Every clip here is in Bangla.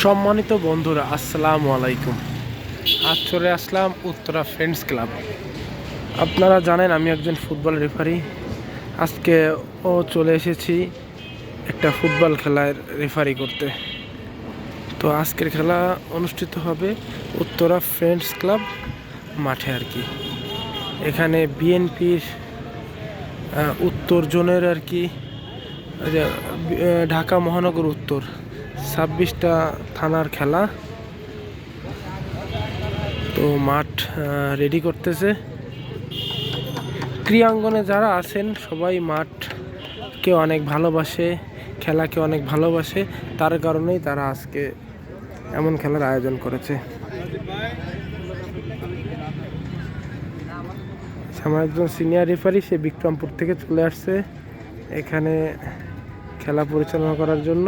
সম্মানিত বন্ধুরা, আসসালামু আলাইকুম। আজ চলে আসলাম উত্তরা ফ্রেন্ডস ক্লাব আপনারা জানেন আমি একজন ফুটবল রেফারি আজকে ও চলে এসেছি একটা ফুটবল খেলার রেফারি করতে। তো আজকের খেলা অনুষ্ঠিত হবে উত্তরা ফ্রেন্ডস ক্লাব মাঠে আর কি। এখানে বিএনপির উত্তর জোনের আর কি ঢাকা মহানগর উত্তর, ছাব্বিশটা থানার খেলা। তো মাঠ রেডি করতেছে। ক্রিয়াঙ্গনে যারা আছেন, সবাই মাঠকে অনেক ভালোবাসে, খেলাকে অনেক ভালোবাসে। তার কারণেই তারা আজকে এমন খেলার আয়োজন করেছে। আমার একজন সিনিয়র রেফারি সে বিক্রমপুর থেকে চলে আসছে। এখানে খেলা পরিচালনা করার জন্য।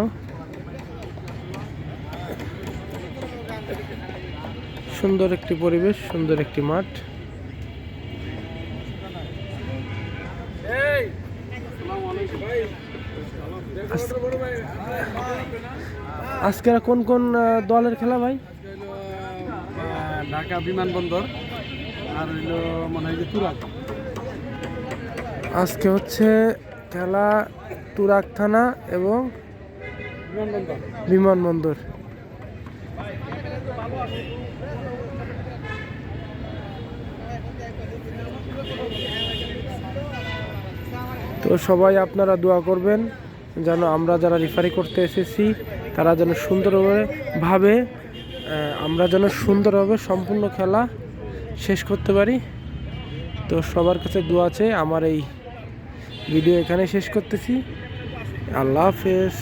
সুন্দর একটি পরিবেশ সুন্দর একটি মাঠ। আজকে কোন কোন দলের খেলা ভাই? ঢাকা বিমানবন্দর আর হইল মনে হয় যে তুরাগ। আজকে হচ্ছে খেলা তুরাক থানা এবং বিমানবন্দর। তো সবাই আপনারা দোয়া করবেন যেন আমরা যারা রেফারি করতে এসেছি, তারা যেন সুন্দরভাবে ভাবে আমরা যেন সুন্দরভাবে সম্পূর্ণ খেলা শেষ করতে পারি। তো সবার কাছে দোয়া আছে আমার এই ভিডিও এখানে শেষ করতেছি। আল্লাহ হাফেজ